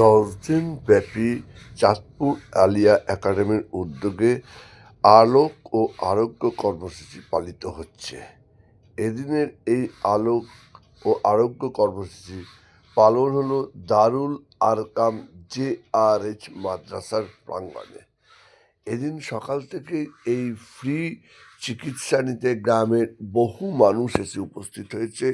দশ দিন ব্যাপী চাঁদপুর আলিয়া একাডেমির উদ্যোগে আলোক ও আরোগ্য কর্মসূচি পালিত হচ্ছে। এদিনের এই আলোক ও আরোগ্য কর্মসূচি পালন হলো Darul Arqam J R H মাদ্রাসার প্রাঙ্গণে। এদিন সকাল থেকে এই ফ্রি চিকিৎসা নিতে গ্রামের বহু মানুষ এসে উপস্থিত হয়েছে।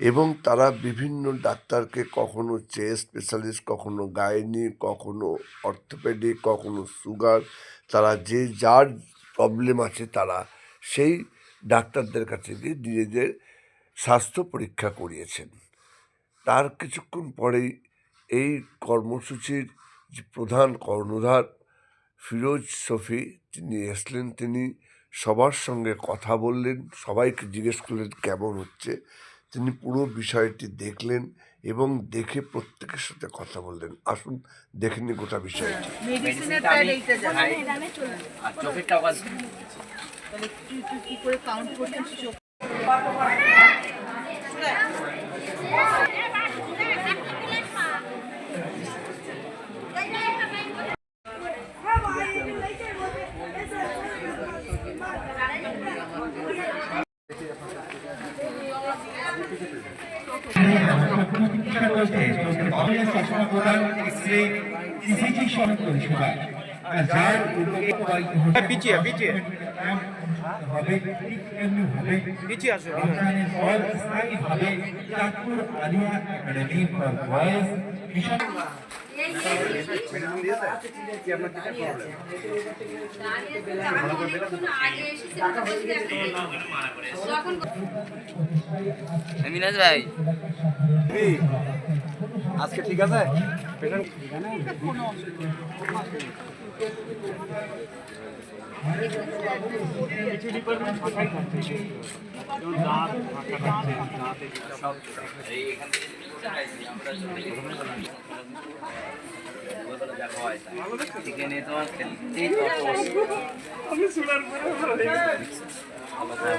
এবং তারা বিভিন্ন ডাক্তারকে কখনো চেস্ট স্পেশালিস্ট, কখনো গাইনি, কখনো অর্থোপেডিক, কখনো সুগার, তারা যে যার প্রবলেম আছে তারা সেই ডাক্তারদের কাছে গিয়ে নিজেদের স্বাস্থ্য পরীক্ষা করিয়েছেন। তার কিছুক্ষণ পরেই এই কর্মসূচির যে প্রধান কর্ণধার ফিরোজ শফি তিনি এসলেন, তিনি সবার সঙ্গে কথা বললেন, সবাইকে জিজ্ঞেস করলেন কেমন হচ্ছে। তিনি পুরো বিষয়টি দেখলেন এবং দেখে প্রত্যেকের সাথে কথা বললেন। আসুন দেখেনি গোটা বিষয়টি প্যাড এইটা যাবে আর চোখেরটাও কাজ তাহলে কি কি কি করে কাউন্ট চশমা প্রদান এক্সরে ইসিজি সহ পরিষেবা যার উদ্যোগে পিছিয়ে, পিছিয়ে। হবে ঠিক এমনি হবে পিছিয়ে Alia academy for boys mission Minaj ভাই। আজকে ঠিক আছে? এই এখান থেকে আমরা দেখা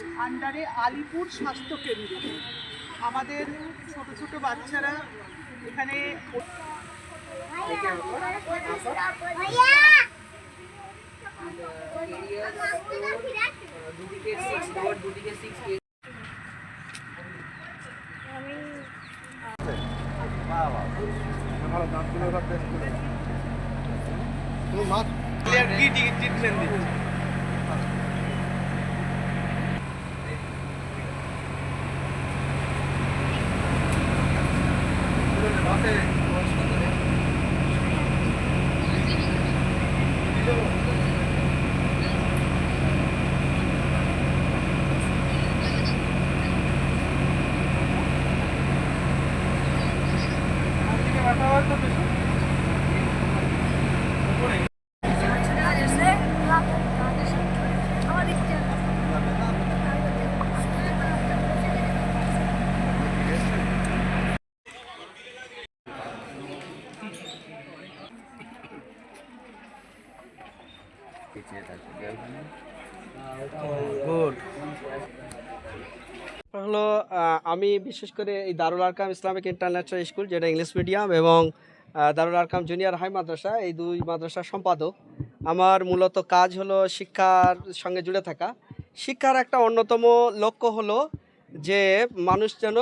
আন্ডারে আলিপুর স্বাস্থ্য কেন্দ্র। আমাদের ছোট ছোট বাচ্চারা এখানে হলো আমি বিশেষ করে এই Darul Arqam Islamic International school, যেটা ইংলিশ মিডিয়াম, এবং দারুল আরকাম জুনিয়র হাই মাদ্রাসা, এই দুই মাদ্রাসার সম্পাদক। আমার মূলত কাজ হলো শিক্ষার সঙ্গে জুড়ে থাকা। শিক্ষার একটা অন্যতম লক্ষ্য হলো যে মানুষ যেন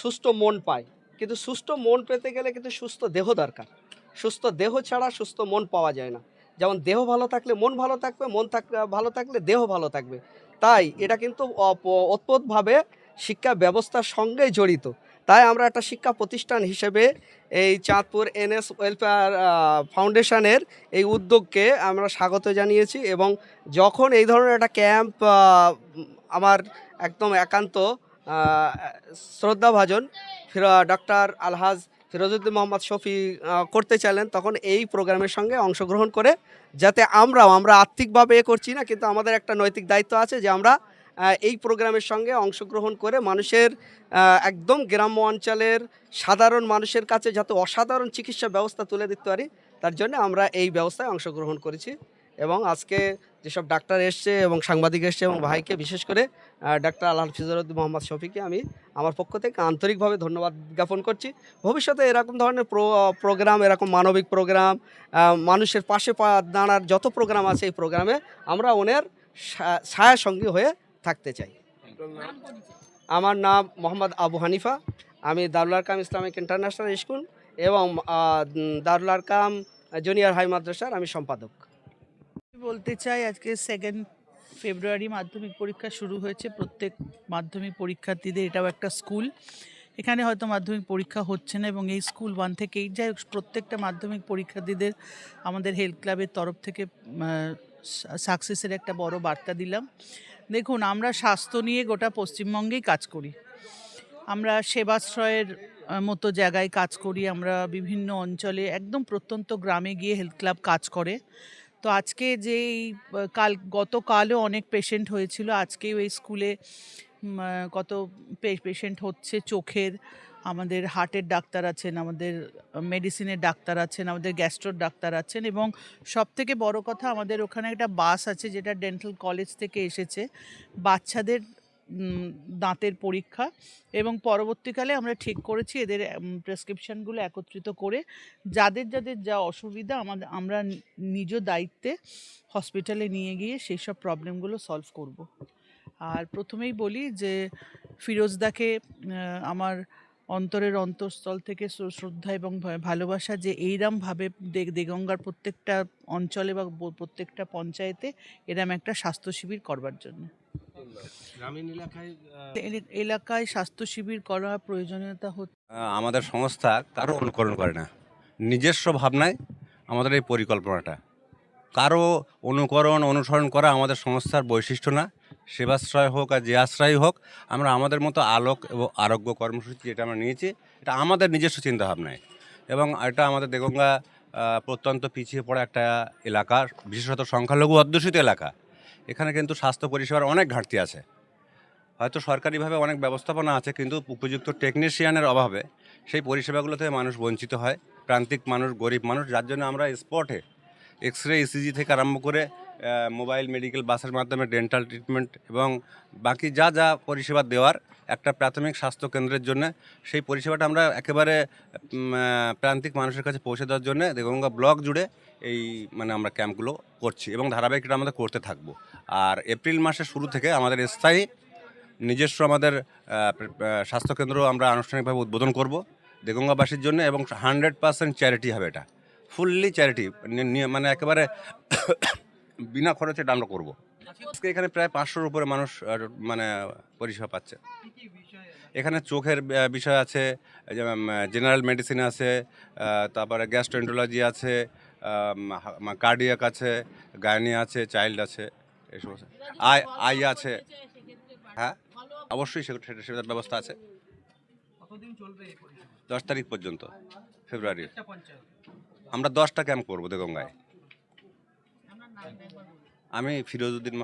সুস্থ মন পায়। কিন্তু সুস্থ মন পেতে গেলে কিন্তু সুস্থ দেহ দরকার। সুস্থ দেহ ছাড়া সুস্থ মন পাওয়া যায় না। যেমন দেহ ভালো থাকলে মন ভালো থাকবে, মন থাক, ভালো থাকলে দেহ ভালো থাকবে। তাই এটা কিন্তু ওতপ্রোতভাবে শিক্ষা ব্যবস্থার সঙ্গেই জড়িত। তাই আমরা একটা শিক্ষা প্রতিষ্ঠান হিসেবে এই চাঁদপুর এনএস ওয়েলফেয়ার ফাউন্ডেশনের এই উদ্যোগকে আমরা স্বাগত জানিয়েছি এবং যখন এই ধরনের একটা ক্যাম্প আমার একদম একান্ত শ্রদ্ধাভাজন ডক্টর আলহাজ ফিরোজউদ্দিন মোহাম্মদ শফি করতে চাইলেন, তখন এই প্রোগ্রামের সঙ্গে অংশগ্রহণ করে যাতে আমরাও, আমরা আর্থিকভাবে এ করছি না, কিন্তু আমাদের একটা নৈতিক দায়িত্ব আছে যে আমরা এই প্রোগ্রামের সঙ্গে অংশগ্রহণ করে মানুষের একদম গ্রাম্য অঞ্চলের সাধারণ মানুষের কাছে যাতে অসাধারণ চিকিৎসা ব্যবস্থা তুলে দিতে পারি, তার জন্য আমরা এই ব্যবস্থায় অংশগ্রহণ করেছি এবং আজকে যেসব ডাক্তার এসছে এবং সাংবাদিক এসছে এবং ভাইকে, বিশেষ করে ডাক্তার আল্লাহ ফিজরুদ্দিন মোহাম্মদ শফিকে আমি আমার পক্ষ থেকে আন্তরিকভাবে ধন্যবাদ জ্ঞাপন করছি। ভবিষ্যতে এরকম ধরনের প্রো- প্রোগ্রাম, এরকম মানবিক প্রোগ্রাম মানুষের পাশে দাঁড়ার যত প্রোগ্রাম আছে এই প্রোগ্রামে আমরা ওনের ছায়া সঙ্গী হয়ে থাকতে চাই। আমার নাম মোহাম্মদ আবু হানিফা। আমি Darul Arqam Islamic international school এবং দারুল আরকাম জুনিয়র হাই মাদ্রাসার আমি সম্পাদক। বলতে চাই, আজকে সেকেন্ড ফেব্রুয়ারি মাধ্যমিক পরীক্ষা শুরু হয়েছে। প্রত্যেক মাধ্যমিক পরীক্ষার্থীদের এটাও একটা স্কুল এখানে হয়তো মাধ্যমিক পরীক্ষা হচ্ছে না এবং এই স্কুল ওয়ান থেকে এইট যাই প্রত্যেকটা মাধ্যমিক পরীক্ষার্থীদের আমাদের হেলথ ক্লাবের তরফ থেকে সাকসেসের একটা বড় বার্তা দিলাম। দেখুন, আমরা স্বাস্থ্য নিয়ে গোটা পশ্চিমবঙ্গেই কাজ করি। আমরা সেবাশ্রয়ের মতো জায়গায় কাজ করি। আমরা বিভিন্ন অঞ্চলে, একদম প্রত্যন্ত গ্রামে গিয়ে হেলথ ক্লাব কাজ করে। তো আজকে যে কাল, গতকালও অনেক পেশেন্ট হয়েছিল। আজকেও এই স্কুলে কত পেশেন্ট হচ্ছে চোখের। আমাদের হার্টের ডাক্তার আছেন, আমাদের মেডিসিনের ডাক্তার আছেন, আমাদের গ্যাস্ট্রোর ডাক্তার আছেন এবং সব থেকে বড় কথা আমাদের ওখানে একটা বাস আছে যেটা ডেন্টাল কলেজ থেকে এসেছে। বাচ্চাদের দাঁতের পরীক্ষা এবং পরবর্তীকালে আমরা ঠিক করেছি এদের প্রেসক্রিপশনগুলো একত্রিত করে যাদের যাদের যা অসুবিধা আমাদের আমরা নিজ দায়িত্বে হসপিটালে নিয়ে গিয়ে সেই সব প্রবলেমগুলো সলভ করব। আর প্রথমেই বলি যে ফিরোজদাকে আমার অন্তরের অন্তঃস্থল থেকে শ্রদ্ধা এবং ভালোবাসা যে এইরমভাবে দেগঙ্গার প্রত্যেকটা অঞ্চলে বা, প্রত্যেকটা পঞ্চায়েতে এরম একটা স্বাস্থ্য শিবির করবার জন্য। এ- এলাকায় স্বাস্থ্য শিবির করার প্রয়োজনীয়তা হচ্ছে আমাদের সংস্থা কারও অনুকরণ করে না। নিজস্ব ভাবনায় আমাদের এই পরিকল্পনাটা। কারও অনুকরণ অনুসরণ করা আমাদের সংস্থার বৈশিষ্ট্য না। সেবাশ্রয় হোক আর যে আশ্রয় হোক আমরা আমাদের মতো আলোক এবং আরোগ্য কর্মসূচি যেটা আমরা নিয়েছি এটা আমাদের নিজস্ব চিন্তাভাবনায়। এবং এটা আমাদের দেগঙ্গা প্রত্যন্ত পিছিয়ে পড়া একটা এলাকা বিশেষত সংখ্যালঘু অধ্যুষিত এলাকা। এখানে কিন্তু স্বাস্থ্য পরিষেবার অনেক ঘাটতি আছে। হয়তো সরকারিভাবে অনেক ব্যবস্থাপনা আছে, কিন্তু উপযুক্ত টেকনিশিয়ানের অভাবে সেই পরিষেবাগুলো থেকে মানুষ বঞ্চিত হয়। প্রান্তিক মানুষ, গরিব মানুষ, যার জন্য আমরা স্পটে এক্স রে ইসিজি থেকে আরম্ভ করে মোবাইল মেডিকেল বাসের মাধ্যমে ডেন্টাল ট্রিটমেন্ট এবং বাকি যা যা পরিষেবা দেওয়ার একটা প্রাথমিক স্বাস্থ্য কেন্দ্রের জন্য, সেই পরিষেবাটা আমরা একেবারে প্রান্তিক মানুষের কাছে পৌঁছে দেওয়ার জন্য দেগঙ্গা ব্লক জুড়ে এই মানে আমরা ক্যাম্পগুলো করছি এবং ধারাবাহিকটা আমাদের করতে থাকব। আর এপ্রিল মাসের শুরু থেকে আমাদের স্থায়ী নিজস্ব আমাদের স্বাস্থ্যকেন্দ্র আমরা আনুষ্ঠানিকভাবে উদ্বোধন করব দেগঙ্গাবাসীর জন্য এবং হান্ড্রেড পার্সেন্ট চ্যারিটি হবে এটা। ফুললি চ্যারিটি মানে একেবারে বিনা খরচে আমরা করব। আজকে এখানে প্রায় পাঁচশোর উপরে মানুষ মানে পরিষেবা পাচ্ছে। এখানে চোখের বিষয় আছে জেনারেল মেডিসিন আছে তারপরে গ্যাস্ট্রোএন্টোলজি আছে কার্ডিয়াক আছে গায়নি আছে, চাইল্ড আছে, এসব আছে। আই আই আছে। হ্যাঁ? অবশ্যই সেটা সেটা- সেটার ব্যবস্থা আছে। দশ তারিখ পর্যন্ত ফেব্রুয়ারি। আমরা দশটা ক্যাম্প করব দেগঙ্গায়। আমি ফিরোজউদ্দিন